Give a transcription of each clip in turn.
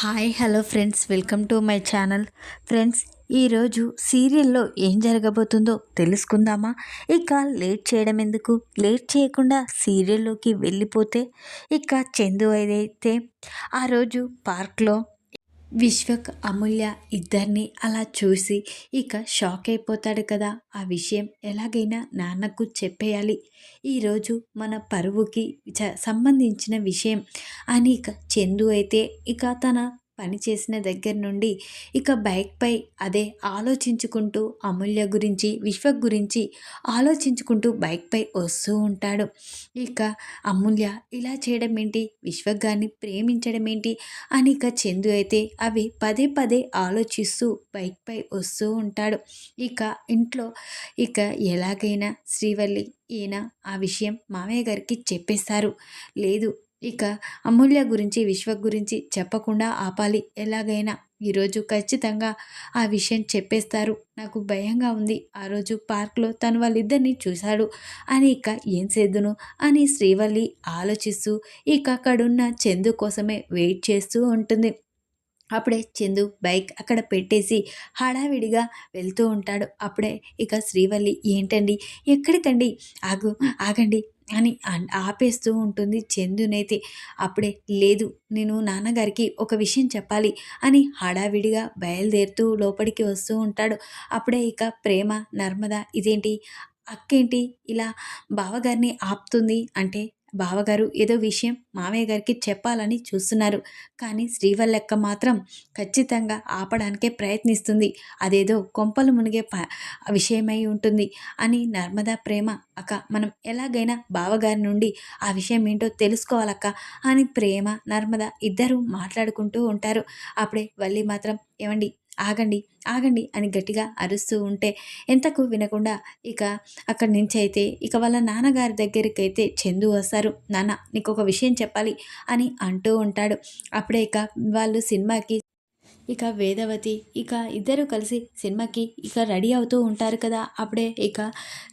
Hi hello friends. Welcome to my channel. Friends ఈరోజు సీరియల్లో ఏం జరగబోతుందో తెలుసుకుందామా? ఇక లేట్ చేయడం ఎందుకు? లేట్ చేయకుండా సీరియల్లోకి వెళ్ళిపోతే ఇక చందు ఏదైతే ఆ రోజు పార్క్లో విశ్వక్ అమూల్య ఇద్దరిని అలా చూసి ఇక షాక్ అయిపోతాడు కదా. ఆ విషయం ఎలాగైనా నాన్నకు చెప్పేయాలి. ఈరోజు మన పరువుకి చ సంబంధించిన విషయం. అని ఇక చందు అయితే ఇక తన పని చేసిన దగ్గర నుండి ఇక బైక్పై అదే ఆలోచించుకుంటూ అమూల్య గురించి విశ్వ గురించి ఆలోచించుకుంటూ బైక్పై వస్తూ ఉంటాడు. ఇక అమూల్య ఇలా చేయడం ఏంటి విశ్వ గారిని ప్రేమించడం ఏంటి అని ఇక చందు అయితే అవి పదే పదే ఆలోచిస్తూ బైక్పై వస్తూ ఉంటాడు. ఇక ఇంట్లో ఇక ఎలాగైనా శ్రీవల్లి ఈయన ఆ విషయం మామయ్య గారికి చెప్పేస్తారు. లేదు ఇక అమూల్య గురించి విశ్వ గురించి చెప్పకుండా ఆపాలి. ఎలాగైనా ఈరోజు ఖచ్చితంగా ఆ విషయం చెప్పేస్తారు. నాకు భయంగా ఉంది. ఆ రోజు పార్క్లో తను వాళ్ళిద్దరిని చూశాడు. అని ఇక ఏం చేద్దును? అని శ్రీవల్లి ఆలోచిస్తూ ఇక అక్కడున్న చందు కోసమే వెయిట్ చేస్తూ ఉంటుంది. అప్పుడే చందు బైక్ అక్కడ పెట్టేసి హడావిడిగా వెళ్తూ ఉంటాడు. అప్పుడే ఇక శ్రీవల్లి ఏంటండి? ఎక్కడికండి? ఆగు ఆగండి. అని ఆపేస్తూ ఉంటుంది చందునైతే. అప్పుడే లేదు నేను నాన్నగారికి ఒక విషయం చెప్పాలి అని హడావిడిగా బయలుదేరుతూ లోపలికి వస్తూ ఉంటాడు. అప్పుడే ఇక ప్రేమ నర్మద ఇదేంటి? అక్కేంటి? ఇలా బావగారిని ఆపుతుంది అంటే బావగారు ఏదో విషయం మామయ్య గారికి చెప్పాలని చూస్తున్నారు. కానీ శ్రీవల్లెక్క మాత్రం ఖచ్చితంగా ఆపడానికే ప్రయత్నిస్తుంది. అదేదో కొంపలు మునిగే ప విషయమై ఉంటుంది అని నర్మదా ప్రేమ అక్క మనం ఎలాగైనా బావగారి నుండి ఆ విషయం ఏంటో తెలుసుకోవాలక్క అని ప్రేమ నర్మద ఇద్దరూ మాట్లాడుకుంటూ ఉంటారు. అప్పుడే వల్లి మాత్రం ఏమండి ఆగండి ఆగండి అని గట్టిగా అరుస్తూ ఉంటే ఎంతకు వినకుండా ఇక అక్కడి నుంచి అయితే ఇక వాళ్ళ నాన్నగారి దగ్గరికి అయితే చందు వస్తారు. నాన్న నీకు ఒక విషయం చెప్పాలి అని అంటూ ఉంటాడు. అప్పుడే ఇక వాళ్ళు సినిమాకి ఇక వేదవతి ఇక ఇద్దరు కలిసి సినిమాకి ఇక రెడీ అవుతూ ఉంటారు కదా. అప్పుడే ఇక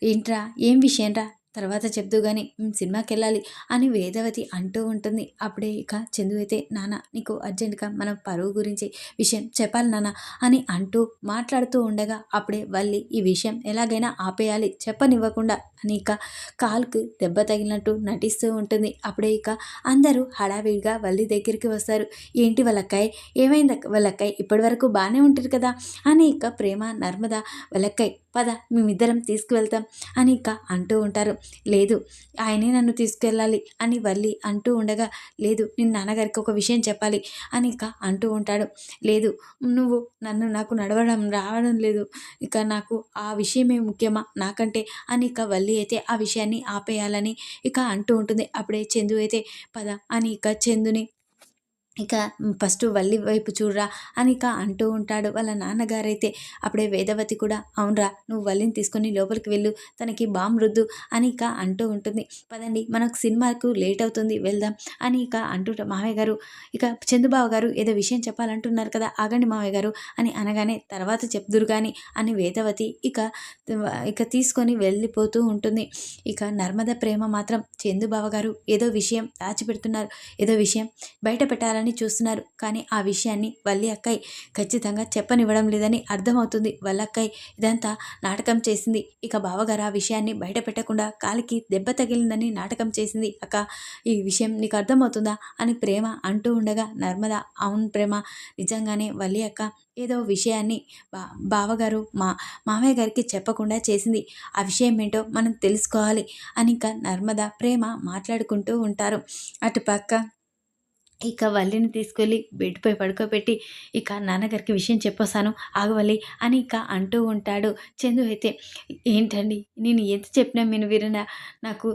ఏంట్రా ఏం విషయం రా తర్వాత చెప్తూ కానీ సినిమాకి వెళ్ళాలి అని వేదవతి అంటూ ఉంటుంది. అప్పుడే ఇక చందు అయితే నాన్న నీకు అర్జెంటుగా మన పరువు గురించి విషయం చెప్పాలి నాన్న అని అంటూ మాట్లాడుతూ ఉండగా అప్పుడే వల్లి ఈ విషయం ఎలాగైనా ఆపేయాలి చెప్పనివ్వకుండా అని ఇక కాలుకు దెబ్బ తగిలినట్టు నటిస్తూ ఉంటుంది. అప్పుడే ఇక అందరూ హడావిడిగా వల్లి దగ్గరికి వస్తారు. ఏంటి వాళ్ళక్కాయ్ ఏమైంది వాళ్ళక్కాయ్ ఇప్పటి వరకు బాగానే ఉంటుంది కదా అని ఇక ప్రేమ నర్మద వాళ్ళక్కాయ్ పద మేమిద్దరం తీసుకువెళ్తాం అని ఇక అంటూ ఉంటారు. లేదు ఆయనే నన్ను తీసుకెళ్ళాలి అని వల్లి అంటూ ఉండగా లేదు నేను నాన్నగారికి ఒక విషయం చెప్పాలి అని ఇక అంటూ ఉంటాడు. లేదు నువ్వు నన్ను నాకు నడవడం రావడం లేదు. ఇక నాకు ఆ విషయమే ముఖ్యమా? నాకంటే అని ఇక వల్లి అయితే ఆ విషయాన్ని ఆపేయాలని ఇక అంటూ ఉంటుంది. అప్పుడే చందు అయితే పద అని ఇక చందుని ఇక ఫస్ట్ వల్లి వైపు చూడరా అని ఇక అంటూ ఉంటాడు. వాళ్ళ నాన్నగారైతే అప్పుడే వేదవతి కూడా అవునరా నువ్వు వల్లిని తీసుకొని లోపలికి వెళ్ళు తనకి బాంబు రుద్దు అని ఇక అంటూ ఉంటుంది. పదండి మనకు సినిమాకు లేట్ అవుతుంది వెళ్దాం అని ఇక అంటూ మావయ్య గారు ఇక చందుబాబు గారు ఏదో విషయం చెప్పాలంటున్నారు కదా ఆగండి మావయ్య గారు అని అనగానే తర్వాత చెప్దురు కానీ అని వేదవతి ఇక ఇక తీసుకొని వెళ్ళిపోతూ ఉంటుంది. ఇక నర్మద ప్రేమ మాత్రం చందుబాబు గారు ఏదో విషయం దాచిపెడుతున్నారు. ఏదో విషయం బయట పెట్టాలని చెప్పాలని చూస్తున్నారు. కానీ ఆ విషయాన్ని వల్లి అక్కయ్య ఖచ్చితంగా చెప్పనివ్వడం లేదని అర్థమవుతుంది. వల్లక్కయ్య ఇదంతా నాటకం చేసింది. ఇక బావగారు ఆ విషయాన్ని బయట పెట్టకుండా కాలికి దెబ్బ తగిలిందని నాటకం చేసింది. అక్క ఈ విషయం నీకు అర్థమవుతుందా? అని ప్రేమ అంటూ ఉండగా నర్మద అవును ప్రేమ నిజంగానే వల్లి అక్క ఏదో విషయాన్ని బా బావగారు మా మామయ్య గారికి చెప్పకుండా చేసింది. ఆ విషయం ఏంటో మనం తెలుసుకోవాలి అని ఇంకా నర్మద ప్రేమ మాట్లాడుకుంటూ ఉంటారు. అటుపక్క ఇక వల్లిని తీసుకెళ్ళి బెడ్పై పడుకోబెట్టి ఇక నాన్నగారికి విషయం చెప్పొస్తాను ఆగవల్లి అని ఇక అంటూ ఉంటాడు. చందు అయితే ఏంటండి? నేను ఎంత చెప్పినా మీరు వినడా నాకు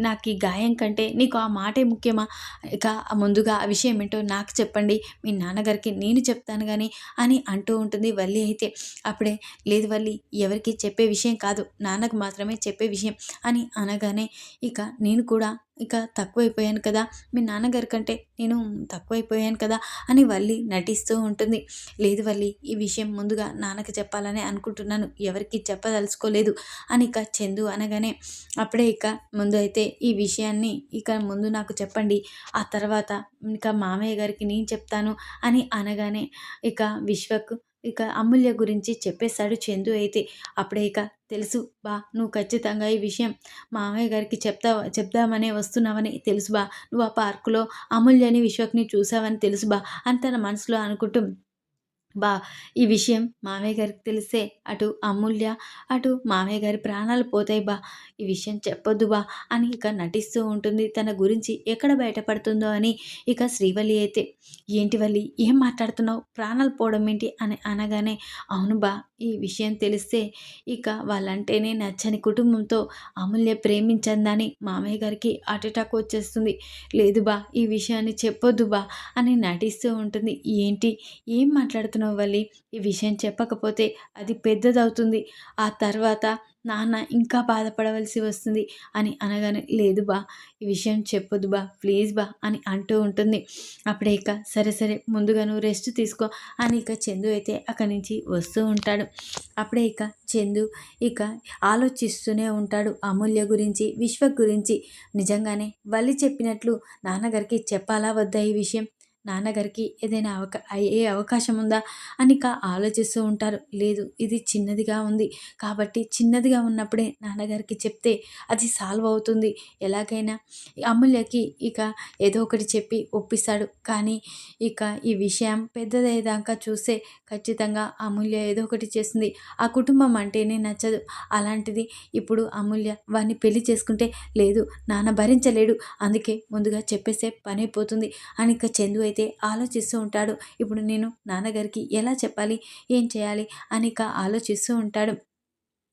నాకు ఈ గాయం కంటే నీకు ఆ మాటే ముఖ్యమా? ఇక ముందుగా ఆ విషయం ఏంటో నాకు చెప్పండి. మీ నాన్నగారికి నేను చెప్తాను కానీ అని అంటూ ఉంటుంది వల్లి అయితే. అప్పుడే లేదు వల్లి ఎవరికి చెప్పే విషయం కాదు. నాన్నకు మాత్రమే చెప్పే విషయం అని అనగానే ఇక నేను కూడా ఇక తక్కువైపోయాను కదా మీ నాన్నగారి కంటే నేను తక్కువైపోయాను కదా అని వల్లి నటిస్తూ ఉంటుంది. లేదు వల్లి ఈ విషయం ముందుగా నాన్నకి చెప్పాలని అనుకుంటున్నాను. ఎవరికి చెప్పదలుచుకోలేదు అని ఇక చందు అనగానే అప్పుడే ఇక ముందు అయితే ఈ విషయాన్ని ఇక ముందు నాకు చెప్పండి ఆ తర్వాత ఇక మామయ్య గారికి నేను చెప్తాను అని అనగానే ఇక విశ్వక్ ఇక అమూల్య గురించి చెప్పేశాడు చందు అయితే. అప్పుడే ఇక తెలుసు. బా నువ్వు ఖచ్చితంగా ఈ విషయం మామయ్య గారికి చెప్తా చెప్దామనే వస్తున్నావని తెలుసు బా. నువ్వు ఆ పార్కులో అమూల్యని విశ్వక్ని చూసావని తెలుసు బా. అని తన మనసులో అనుకుంటూ బా ఈ విషయం మామయ్య గారికి తెలిస్తే అటు అమూల్య అటు మామయ్య గారి ప్రాణాలు పోతాయి బా. ఈ విషయం చెప్పొద్దు బా అని ఇక నటిస్తూ ఉంటుంది. తన గురించి ఎక్కడ బయటపడుతుందో అని ఇక శ్రీవల్లి అయితే ఏంటి వల్లి ఏం మాట్లాడుతున్నావు? ప్రాణాలు పోవడం ఏంటి? అని అనగానే అవును బా ఈ విషయం తెలిస్తే ఇక వాళ్ళంటేనే నచ్చని కుటుంబంతో అమూల్య ప్రేమించందని మామయ్య గారికి హార్ట్ అటాక్ వచ్చేస్తుంది. లేదు బా ఈ విషయాన్ని చెప్పొద్దు బా అని నటిస్తూ ఉంటుంది. ఏంటి? ఏం మాట్లాడుతున్నావు? వల్లి ఈ విషయం చెప్పకపోతే అది పెద్దదవుతుంది. ఆ తర్వాత నాన్న ఇంకా బాధపడవలసి వస్తుంది అని అనగానే లేదు బా ఈ విషయం చెప్పొద్దు బా ప్లీజ్ బా అని అంటూ ఉంటుంది. అప్పుడే ఇక సరే సరే ముందుగా నువ్వు రెస్ట్ తీసుకో అని ఇక చందు అయితే అక్కడి నుంచి వస్తూ ఉంటాడు. అప్పుడే ఇక చందు ఇక ఆలోచిస్తూనే ఉంటాడు అమూల్య గురించి విశ్వ గురించి. నిజంగానే వల్లి చెప్పినట్లు నాన్నగారికి చెప్పాలా వద్దా ఈ విషయం? నాన్నగారికి ఏదైనా అవకా అయ్యే అవకాశం ఉందా అని ఆలోచిస్తూ ఉంటారు. లేదు ఇది చిన్నదిగా ఉంది. కాబట్టి చిన్నదిగా ఉన్నప్పుడే నాన్నగారికి చెప్తే అది సాల్వ్ అవుతుంది. ఎలాగైనా అమూల్యకి ఇక ఏదో ఒకటి చెప్పి ఒప్పిస్తాడు. కానీ ఇక ఈ విషయం పెద్దదయ్యేదాకా చూస్తే ఖచ్చితంగా అమూల్య ఏదో ఒకటి చేస్తుంది. ఆ కుటుంబం అంటేనే నచ్చదు. అలాంటిది ఇప్పుడు అమూల్య వాడిని పెళ్ళి చేసుకుంటే లేదు నాన్న భరించలేడు. అందుకే ముందుగా చెప్పేసే పని అయిపోతుంది అని ఇక చందు అయితే అయితే ఆలోచిస్తూ ఉంటాడు. ఇప్పుడు నేను నాన్నగారికి ఎలా చెప్పాలి? ఏం చేయాలి? అని ఇక ఆలోచిస్తూ ఉంటాడు.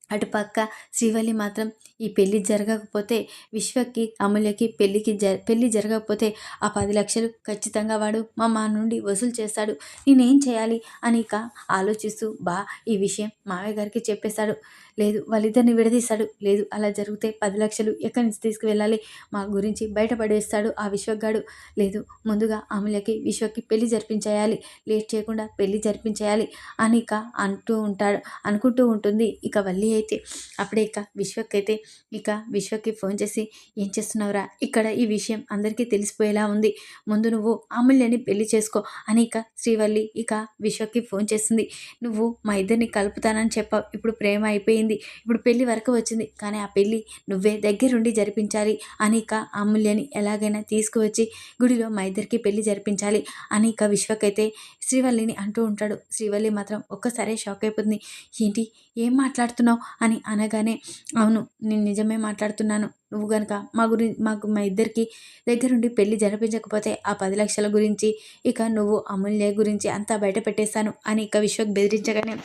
అటుపక్క శ్రీవల్లి మాత్రం ఈ పెళ్ళి జరగకపోతే విశ్వకి అమూల్యకి పెళ్ళికి జ పెళ్ళి జరగకపోతే ఆ పది లక్షలు ఖచ్చితంగా వాడు మా మా నుండి వసూలు చేస్తాడు. నేనేం చేయాలి? అని ఇక ఆలోచిస్తూ బా ఈ విషయం మావయ్య గారికి చెప్పేశాడు లేదు వాళ్ళిద్దరిని విడదీశాడు లేదు అలా జరిగితే పది లక్షలు ఎక్కడి నుంచి తీసుకువెళ్ళాలి? మా గురించి బయటపడేస్తాడు ఆ విశ్వగాడు. లేదు ముందుగా ఆమెలకి విశ్వకి పెళ్ళి జరిపించేయాలి. లేట్ చేయకుండా పెళ్ళి జరిపించేయాలి అని ఇక అంటూ ఉంటాడు అనుకుంటూ ఉంటుంది. ఇక వల్లి అయితే అప్పుడే ఇక విశ్వక్ అయితే ఇక విశ్వకి ఫోన్ చేసి ఏం చేస్తున్నావురా? ఇక్కడ ఈ విషయం అందరికీ తెలిసిపోయేలా ఉంది. ముందు నువ్వు అమూల్యని పెళ్ళి చేసుకో అని ఇక శ్రీవల్లి ఇక విశ్వకి ఫోన్ చేస్తుంది నువ్వు మా ఇద్దరిని కలుపుతానని చెప్పావు. ఇప్పుడు ప్రేమ అయిపోయింది. అయింది. ఇప్పుడు పెళ్ళి వరకు వచ్చింది. కానీ ఆ పెళ్ళి నువ్వే దగ్గరుండి జరిపించాలి. అనిక అమూల్యని ఎలాగైనా తీసుకువచ్చి గుడిలో మా ఇద్దరికి పెళ్ళి జరిపించాలి. అనిక విశ్వకైతే శ్రీవల్లిని అంటూ ఉంటాడు. శ్రీవల్లి మాత్రం ఒక్కసారే షాక్ అయిపోతుంది. ఏంటి? ఏం మాట్లాడుతున్నావు? అని అనగానే అవును నేను నిజమే మాట్లాడుతున్నాను. నువ్వు గనక మా గురి మాకు మా ఇద్దరికి దగ్గరుండి పెళ్ళి జరిపించకపోతే ఆ పది లక్షల గురించి ఇక నువ్వు అమూల్య గురించి అంతా బయట పెట్టేశాను అని ఇక విశ్వక్ బెదిరించగానే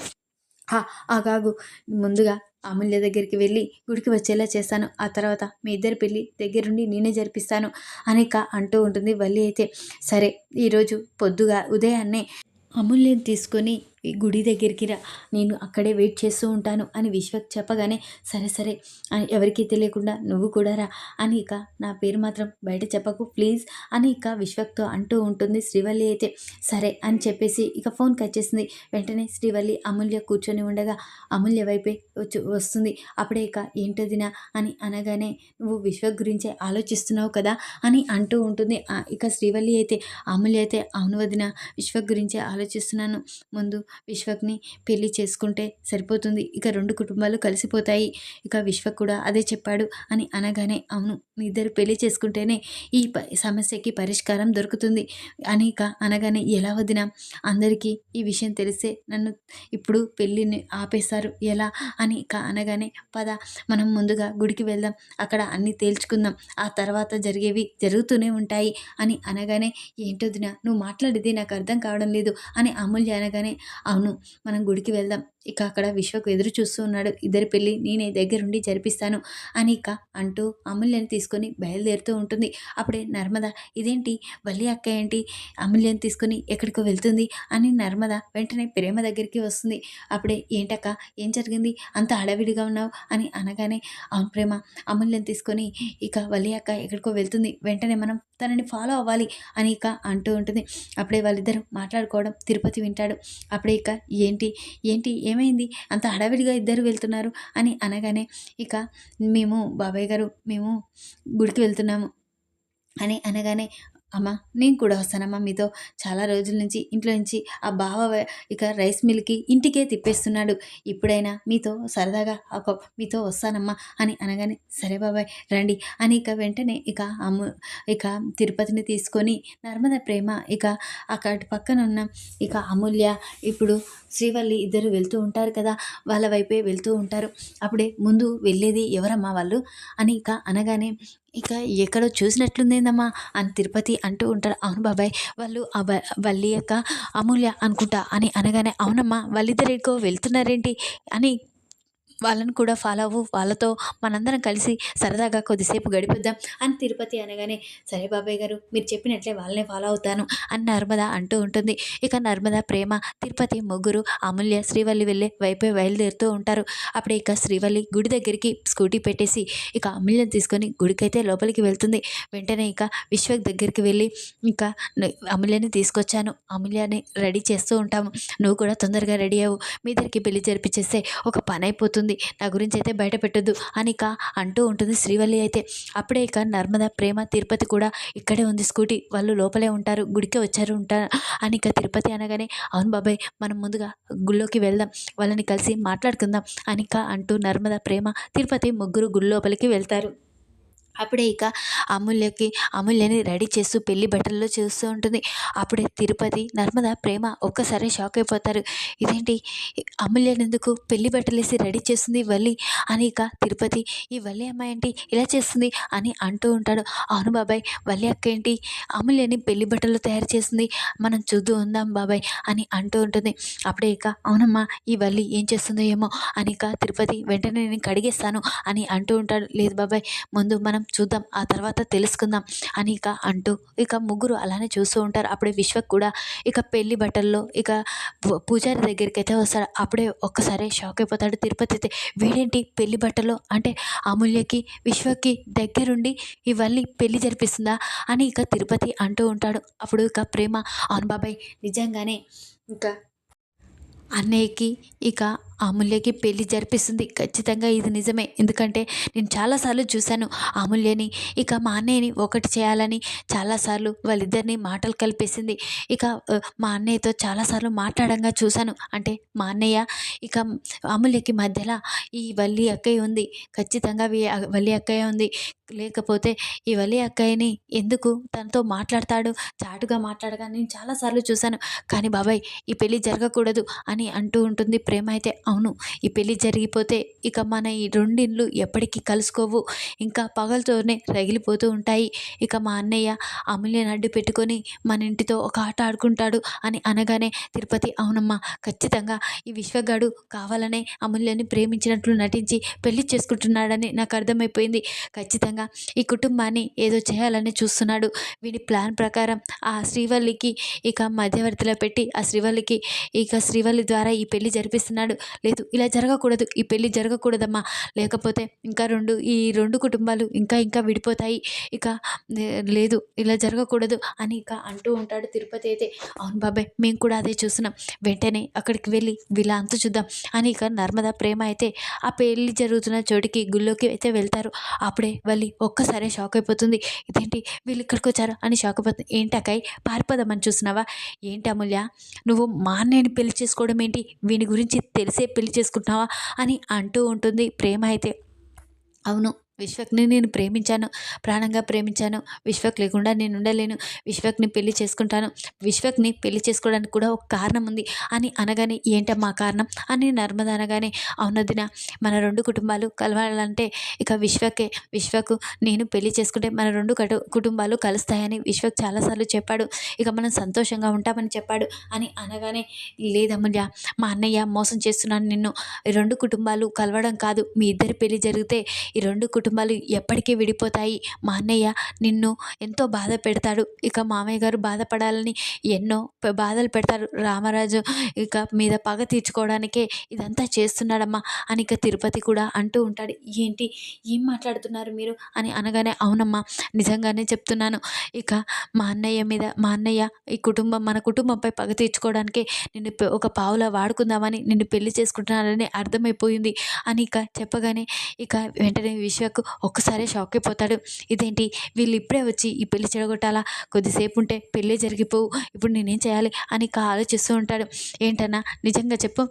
ఆగాగు ముందుగా అమూల్య దగ్గరికి వెళ్ళి గుడికి వచ్చేలా చేస్తాను. ఆ తర్వాత మీ ఇద్దరి పెళ్ళి దగ్గరుండి నేనే జరిపిస్తాను అనేక అంటూ ఉంటుంది వల్లి అయితే. సరే ఈరోజు పొద్దుగా ఉదయాన్నే అమూల్యం తీసుకొని గుడి దగ్గరికి రా నేను అక్కడే వెయిట్ చేస్తూ ఉంటాను అని విశ్వక్ చెప్పగానే సరే సరే ఎవరికీ తెలియకుండా నువ్వు కూడా రా అని ఇక నా పేరు మాత్రం బయట చెప్పకు ప్లీజ్ అని ఇక విశ్వక్తో అంటూ ఉంటుంది శ్రీవల్లి అయితే. సరే అని చెప్పేసి ఇక ఫోన్ కట్ చేసింది. వెంటనే శ్రీవల్లి అమూల్య కూర్చొని ఉండగా అమూల్య వైపే వచ్చి వస్తుంది. అప్పుడే ఇక ఏంటదినా అని అనగానే నువ్వు విశ్వక్ గురించే ఆలోచిస్తున్నావు కదా అని అంటూ ఉంటుంది. ఇక శ్రీవల్లి అయితే అమూల్య అయితే అవును వదిన విశ్వక్ గురించే ఆలోచిస్తున్నాను. ముందు విశ్వక్ని పెళ్ళి చేసుకుంటే సరిపోతుంది. ఇక రెండు కుటుంబాలు కలిసిపోతాయి. ఇక విశ్వక్ కూడా అదే చెప్పాడు అని అనగానే అవును మీ ఇద్దరు పెళ్ళి చేసుకుంటేనే ఈ సమస్యకి పరిష్కారం దొరుకుతుంది అని ఇక అనగానే ఎలా వదినా అందరికీ ఈ విషయం తెలిస్తే నన్ను ఇప్పుడు పెళ్ళిని ఆపేశారు ఎలా? అని ఇక అనగానే పద మనం ముందుగా గుడికి వెళ్దాం. అక్కడ అన్నీ తేల్చుకుందాం. ఆ తర్వాత జరిగేవి జరుగుతూనే ఉంటాయి అని అనగానే ఏంటో దిన నువ్వు మాట్లాడేది నాకు అర్థం కావడం లేదు అని అమూల్య అనగానే అవును మనం గుడికి వెళ్దాం. ఇక అక్కడ విశ్వకు ఎదురు చూస్తూ ఉన్నాడు. ఇద్దరి పెళ్ళి నేనే దగ్గరుండి జరిపిస్తాను అని ఇక అంటూ అమూల్యని తీసుకొని బయలుదేరుతూ ఉంటుంది. అప్పుడే నర్మద ఇదేంటి? వల్లి అక్క ఏంటి? అమూల్యని తీసుకొని ఎక్కడికో వెళ్తుంది అని నర్మద వెంటనే ప్రేమ దగ్గరికి వస్తుంది. అప్పుడే ఏంటక్క? ఏం జరిగింది? అంత అడవిడిగా ఉన్నావు అని అనగానే అవును ప్రేమ అమూల్యని తీసుకొని ఇక వల్లి అక్క ఎక్కడికో వెళ్తుంది. వెంటనే మనం తనని ఫాలో అవ్వాలి అని ఇక అంటూ ఉంటుంది. అప్పుడే వాళ్ళిద్దరూ మాట్లాడుకోవడం తిరుపతి వింటాడు. అప్పుడే ఇక ఏంటి? ఏంటి? ఏమైంది? అంత హడావిడిగా ఇద్దరు వెళ్తున్నారు అని అనగానే ఇక మేము బాబాయ్ గారు మేము గుడికి వెళ్తున్నాము అని అనగానే అమ్మ నేను కూడా వస్తానమ్మా మీతో. చాలా రోజుల నుంచి ఇంట్లో నుంచి ఆ బావ ఇక రైస్ మిల్కి ఇంటికే తిప్పేస్తున్నాడు. ఇప్పుడైనా మీతో సరదాగా ఒక మీతో వస్తానమ్మా అని అనగానే సరే బాబాయ్ రండి అని ఇక వెంటనే ఇక అమ్ము ఇక తిరుపతిని తీసుకొని నర్మద ప్రేమ ఇక అక్కడి పక్కన ఉన్న ఇక అమూల్య ఇప్పుడు శ్రీవల్లి ఇద్దరు వెళ్తూ ఉంటారు కదా వాళ్ళ వైపే వెళ్తూ ఉంటారు. అప్పుడే ముందు వెళ్ళేది ఎవరమ్మా వాళ్ళు? అని ఇక అనగానే ఇక ఎక్కడో చూసినట్లుందేందమ్మా? అని తిరుపతి అంటూ ఉంటారు అవును బాబాయ్ వాళ్ళు ఆ వల్లి యొక్క అమూల్య అనుకుంటా అని అనగానే అవునమ్మా వాళ్ళిద్దరు ఎక్కువ వెళ్తున్నారేంటి? అని వాళ్ళని కూడా ఫాలో అవ్వు. వాళ్ళతో మనందరం కలిసి సరదాగా కొద్దిసేపు గడిపిద్దాం అని తిరుపతి అనగానే సరే బాబాయ్ గారు మీరు చెప్పినట్లే వాళ్ళనే ఫాలో అవుతాను అని నర్మద అంటూ ఉంటుంది. ఇక నర్మద ప్రేమ తిరుపతి ముగ్గురు అమూల్య శ్రీవల్లి వెళ్ళే వైపే బయలుదేరుతూ ఉంటారు. అప్పుడే ఇక శ్రీవల్లి గుడి దగ్గరికి స్కూటీ పెట్టేసి ఇక అమూల్యం తీసుకొని గుడికైతే లోపలికి వెళ్తుంది. వెంటనే ఇక విశ్వక్ దగ్గరికి వెళ్ళి ఇంకా అమూల్యని తీసుకొచ్చాను. అమూల్యాన్ని రెడీ చేస్తూ ఉంటాము. నువ్వు కూడా తొందరగా రెడీ అవ్వు. మీ ఇద్దరికి పెళ్ళి జరిపించేస్తే ఒక పని అయిపోతుంది నా గురించి అయితే బయట పెట్టొద్దు. అనిక అంటూ ఉంటుంది శ్రీవల్లి అయితే. అప్పుడే ఇక నర్మద ప్రేమ తిరుపతి కూడా ఇక్కడే ఉంది స్కూటీ. వాళ్ళు లోపలే ఉంటారు. గుడికి వచ్చారు ఉంటారు అనిక తిరుపతి అనగానే అవును బాబాయ్ మనం ముందుగా గుళ్ళోకి వెళ్దాం. వాళ్ళని కలిసి మాట్లాడుకుందాం. అనిక అంటూ నర్మద ప్రేమ తిరుపతి ముగ్గురు గుళ్ళోపలికి లోపలికి వెళ్తారు. అప్పుడే ఇక అమూల్యకి అమూల్యని రెడీ చేస్తూ పెళ్ళి బట్టల్లో చూస్తూ ఉంటుంది. అప్పుడే తిరుపతి నర్మద ప్రేమ ఒక్కసారి షాక్ అయిపోతారు. ఇదేంటి? అమూల్యని ఎందుకు పెళ్ళి బట్టలు వేసి రెడీ చేస్తుంది వల్లి? అని ఇక తిరుపతి ఈ వల్లి అమ్మాయి ఏంటి? ఇలా చేస్తుంది అని అంటూ ఉంటాడు. అవును బాబాయ్ వల్లి అక్క ఏంటి? అమూల్యని పెళ్ళి బట్టలు తయారు చేస్తుంది. మనం చూద్దు ఉందాం బాబాయ్ అని అంటూ ఉంటుంది. అప్పుడే ఇక అవునమ్మా ఈ వల్లి ఏం చేస్తుందో ఏమో అని ఇక తిరుపతి వెంటనే నేను కడిగేస్తాను అని అంటూ ఉంటాడు. లేదు బాబాయ్ ముందు మనం చూద్దాం ఆ తర్వాత తెలుసుకుందాం అని ఇక అంటూ ఇక ముగ్గురు అలానే చూస్తూ ఉంటారు. అప్పుడే విశ్వక్ కూడా ఇక పెళ్ళి బట్టల్లో ఇక పూ- పూజారి దగ్గరికి అయితే వస్తాడు. అప్పుడే ఒక్కసారి షాక్ అయిపోతాడు తిరుపతి అయితే. వీడేంటి పెళ్ళి బట్టల్లో? అంటే అమూల్యకి విశ్వకి దగ్గరుండి ఇవన్నీ పెళ్ళి జరిపిస్తుందా అని ఇక తిరుపతి అంటూ ఉంటాడు. అప్పుడు ఇక ప్రేమ అవును బాబాయ్ నిజంగానే ఇంకా అన్నయ్యకి ఇక అమూల్యకి పెళ్ళి జరిపిస్తుంది. ఖచ్చితంగా ఇది నిజమే. ఎందుకంటే నేను చాలాసార్లు చూశాను అమూల్యని. ఇక మా అన్నయ్యని ఒకటి చేయాలని చాలాసార్లు వాళ్ళిద్దరిని మాటలు కలిపేసింది. ఇక మా అన్నయ్యతో చాలాసార్లు మాట్లాడంగా చూశాను. అంటే మా అన్నయ్య ఇక అమూల్యకి మధ్యలో ఈ వల్లి అక్కయ్య ఉంది. ఖచ్చితంగా వల్లి అక్కయ్య ఉంది. లేకపోతే ఈ వల్లి అక్కయ్యని ఎందుకు తనతో మాట్లాడతాడు? చాటుగా మాట్లాడగా నేను చాలాసార్లు చూశాను. కానీ బాబాయ్ ఈ పెళ్ళి జరగకూడదు అని అంటూ ఉంటుంది ప్రేమ అయితే అవును ఈ పెళ్ళి జరిగిపోతే ఇక మన ఈ రెండిళ్ళు ఎప్పటికీ కలుసుకోవు. ఇంకా పగలతోనే రగిలిపోతూ ఉంటాయి. ఇక మా అన్నయ్య అమూల్యని అడ్డు పెట్టుకొని మన ఇంటితో ఒక ఆట ఆడుకుంటాడు అని అనగానే తిరుపతి అవునమ్మా ఖచ్చితంగా ఈ విశ్వగాడు కావాలనే అమూల్యని ప్రేమించినట్లు నటించి పెళ్ళి చేసుకుంటున్నాడని నాకు అర్థమైపోయింది. ఖచ్చితంగా ఈ కుటుంబాన్ని ఏదో చేయాలని చూస్తున్నాడు. వీడి ప్లాన్ ప్రకారం ఆ శ్రీవల్లికి ఇక మధ్యవర్తిలో పెట్టి ఆ శ్రీవల్లికి ఇక శ్రీవల్లి ద్వారా ఈ పెళ్ళి జరిపిస్తున్నాడు. లేదు ఇలా జరగకూడదు ఈ పెళ్ళి జరగకూడదమ్మా. లేకపోతే ఇంకా రెండు ఈ రెండు కుటుంబాలు ఇంకా ఇంకా విడిపోతాయి. ఇక లేదు ఇలా జరగకూడదు అని ఇక అంటూ ఉంటాడు తిరుపతి అయితే. అవును బాబాయ్ మేము కూడా అదే చూస్తున్నాం. వెంటనే అక్కడికి వెళ్ళి వీళ్ళ అంత చూద్దాం అని ఇక నర్మదా ప్రేమ అయితే ఆ పెళ్ళి జరుగుతున్న చోటికి గుళ్ళోకి అయితే వెళ్తారు. అప్పుడే వెళ్ళి ఒక్కసారే షాక్ అయిపోతుంది. ఇదేంటి వీళ్ళు ఇక్కడికి వచ్చారు అని షాక్ అయిపోతుంది. ఏంటకాయ్ పారిపోదామని చూస్తున్నావా? ఏంటి అమూల్య నువ్వు మా అన్నయ్యని పెళ్ళి చేసుకోవడం ఏంటి? వీని గురించి తెలిసే పెళ్ళి చేసుకుంటున్నావా అని అంటూ ఉంటుంది ప్రేమ అయితే. అవును విశ్వక్ని నేను ప్రేమించాను ప్రాణంగా ప్రేమించాను. విశ్వక్ లేకుండా నేను ఉండలేను. విశ్వక్ని పెళ్ళి చేసుకుంటాను. విశ్వక్ని పెళ్ళి చేసుకోవడానికి కూడా ఒక కారణం ఉంది అని అనగానే ఏంటమ్మా కారణం? అని నర్మద అనగానే అవునదిన మన రెండు కుటుంబాలు కలవాలంటే ఇక విశ్వకే విశ్వకు నేను పెళ్ళి చేసుకుంటే మన రెండు కటు కుటుంబాలు కలుస్తాయని విశ్వక్ చాలాసార్లు చెప్పాడు. ఇక మనం సంతోషంగా ఉంటామని చెప్పాడు అని అనగానే లేదమ్మయ్య మా అన్నయ్య మోసం చేస్తున్నాను నిన్ను. ఈ రెండు కుటుంబాలు కలవడం కాదు. మీ ఇద్దరి పెళ్ళి జరిగితే ఈ రెండు కుటుంబాలు కుటుంబాలు ఎప్పటికీ విడిపోతాయి. మా అన్నయ్య నిన్ను ఎంతో బాధ పెడతాడు. ఇక మామయ్య గారు బాధపడాలని ఎన్నో బాధలు పెడతారు. రామరాజు ఇక మీద పగ తీర్చుకోవడానికే ఇదంతా చేస్తున్నాడమ్మా అని ఇక తిరుపతి కూడా అంటూ ఉంటాడు. ఏంటి? ఏం మాట్లాడుతున్నారు మీరు? అని అనగానే అవునమ్మా నిజంగానే చెప్తున్నాను. ఇక మా అన్నయ్య మీద మా అన్నయ్య ఈ కుటుంబం మన కుటుంబంపై పగ తీర్చుకోవడానికే నిన్ను ఒక పావులా వాడుకుందామని నిన్ను పెళ్ళి చేసుకుంటున్నానని అర్థమైపోయింది అని ఇక చెప్పగానే ఇక వెంటనే విశ్వకు ఒక్కసారే షాక్ అయిపోతాడు ఇదేంటి? వీళ్ళు ఇప్పుడే వచ్చి ఈ పెళ్ళి చెడగొట్టాలా? కొద్దిసేపు ఉంటే పెళ్ళి జరిగిపోవు ఇప్పుడు నేనేం చేయాలి? అని ఇక ఆలోచిస్తూ ఉంటాడు. ఏంటన్నా? నిజంగా చెప్పు.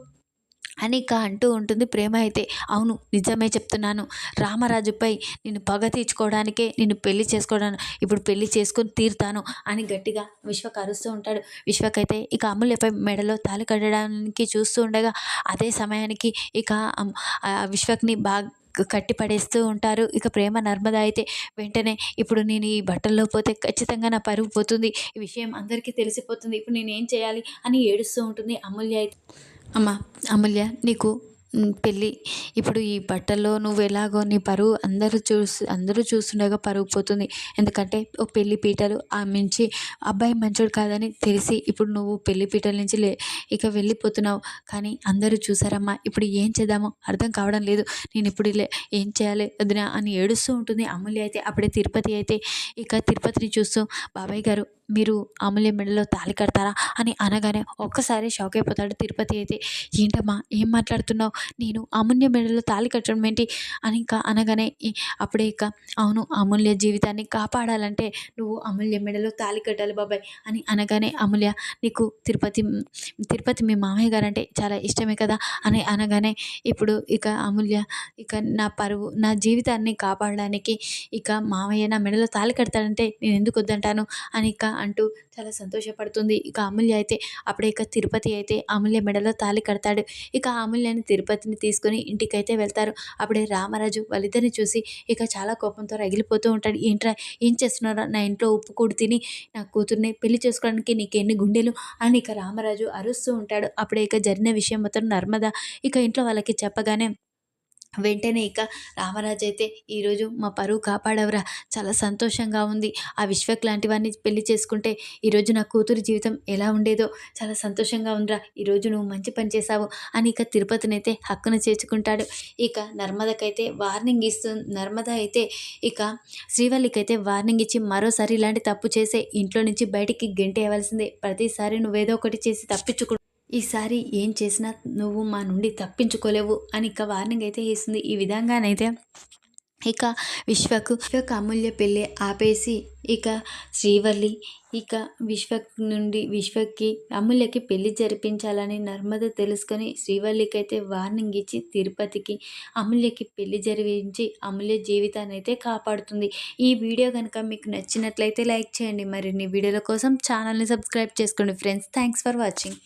అని ఇక అంటూ ఉంటుంది ప్రేమ అయితే. అవును నిజమే చెప్తున్నాను. రామరాజుపై నేను పగ తీర్చుకోవడానికే నేను పెళ్ళి చేసుకోవడాను. ఇప్పుడు పెళ్ళి చేసుకొని తీరుతాను అని గట్టిగా విశ్వక్ అరుస్తూ ఉంటాడు. విశ్వక్ అయితే ఇక అమూల్యపై మెడలో తాళి కట్టడానికి చూస్తూ ఉండగా అదే సమయానికి ఇక విశ్వక్ని బాగా కట్టి పడేస్తూ ఉంటారు. ఇక ప్రేమ నర్మద అయితే వెంటనే ఇప్పుడు నేను ఈ బట్టల్లో పోతే ఖచ్చితంగా నా పరుగు పోతుంది. ఈ విషయం అందరికీ తెలిసిపోతుంది. ఇప్పుడు నేనేం చేయాలి అని ఏడుస్తూ ఉంటుంది అమూల్య అయితే. అమ్మ అమూల్య నీకు పెళ్ళి. ఇప్పుడు ఈ బట్టల్లో నువ్వు ఎలాగో నీ పరువు అందరూ చూసి అందరూ చూస్తుండగా పరుగు పోతుంది. ఎందుకంటే ఓ పెళ్ళి పీటలు ఆ మించి అబ్బాయి మంచోడు కాదని తెలిసి ఇప్పుడు నువ్వు పెళ్ళి పీటల నుంచి లే ఇక వెళ్ళిపోతున్నావు. కానీ అందరూ చూసారమ్మా ఇప్పుడు ఏం చేద్దామో అర్థం కావడం లేదు. నేను ఇప్పుడు లే ఏం చేయాలి వదినా అని ఏడుస్తూ ఉంటుంది. అమూల్య అయితే అప్పుడే తిరుపతి అయితే ఇక తిరుపతిని చూస్తూ బాబాయ్ గారు మీరు అమూల్య మెడలో తాళి కడతారా అని అనగానే ఒక్కసారి షాక్ అయిపోతాడు తిరుపతి అయితే. ఏంటమ్మా ఏం మాట్లాడుతున్నావు? నేను అమూల్య మెడలో తాళి కట్టడం ఏంటి? అని ఇంకా అనగానే అప్పుడే ఇక. అవును అమూల్య జీవితాన్ని కాపాడాలంటే నువ్వు అమూల్య మెడలో తాళి కట్టాలి బాబాయ్ అని అనగానే అమూల్య నీకు తిరుపతి తిరుపతి మీ మామయ్య గారు అంటే చాలా ఇష్టమే కదా? అని అనగానే ఇప్పుడు ఇక అమూల్య ఇక నా పరువు నా జీవితాన్ని కాపాడడానికి ఇక మామయ్య నా మెడలో తాళి కడతాడంటే నేను ఎందుకు వద్దంటాను? అని ఇక అంటూ చాలా సంతోషపడుతుంది. ఇక అమూల్య అయితే అప్పుడే ఇక తిరుపతి అయితే అమూల్య మెడలో తాళి కడతాడు. ఇక అమూల్యని తిరుపతిని తీసుకొని ఇంటికైతే వెళ్తారు. అప్పుడే రామరాజు వాళ్ళిద్దరిని చూసి ఇక చాలా కోపంతో రగిలిపోతూ ఉంటాడు. ఏంట్రా ఏం చేస్తున్నారా నా ఇంట్లో ఉప్పు కూడి తిని నా కూతుర్ని పెళ్ళి చేసుకోవడానికి నీకు ఎన్ని గుండెలు? అని ఇక రామరాజు అరుస్తూ ఉంటాడు. అప్పుడే ఇక జరిగిన విషయం మొత్తం నర్మదా ఇక ఇంట్లో వాళ్ళకి చెప్పగానే వెంటనే ఇక రామరాజు అయితే ఈరోజు మా పరువు కాపాడవరా చాలా సంతోషంగా ఉంది. ఆ విశ్వక్ లాంటి పెళ్ళి చేసుకుంటే ఈరోజు నా కూతురు జీవితం ఎలా ఉండేదో చాలా సంతోషంగా ఉందిరా. ఈరోజు నువ్వు మంచి పని చేశావు అని ఇక తిరుపతిని అయితే చేర్చుకుంటాడు. ఇక నర్మదకైతే వార్నింగ్ ఇస్తు నర్మద అయితే ఇక శ్రీవల్లికైతే వార్నింగ్ ఇచ్చి మరోసారి ఇలాంటి తప్పు చేసే ఇంట్లో నుంచి బయటికి గెంటేయవలసిందే. ప్రతిసారి నువ్వేదో ఒకటి చేసి తప్పించుకుంటు ఈసారి ఏం చేసినా నువ్వు మా నుండి తప్పించుకోలేవు అని ఇక వార్నింగ్ అయితే ఇస్తుంది ఈ విధంగానైతే ఇక విశ్వకు విశ్వక్ అమూల్య పెళ్ళి ఆపేసి ఇక శ్రీవల్లి ఇక విశ్వక్ నుండి విశ్వక్కి అమూల్యకి పెళ్ళి జరిపించాలని నర్మద తెలుసుకొని శ్రీవల్లికి అయితే వార్నింగ్ ఇచ్చి తిరుపతికి అమూల్యకి పెళ్ళి జరిపించి అమూల్య జీవితాన్ని అయితే కాపాడుతుంది. ఈ వీడియో కనుక మీకు నచ్చినట్లయితే లైక్ చేయండి. మరిన్ని వీడియోల కోసం ఛానల్ని సబ్స్క్రైబ్ చేసుకోండి ఫ్రెండ్స్. Thanks for watching.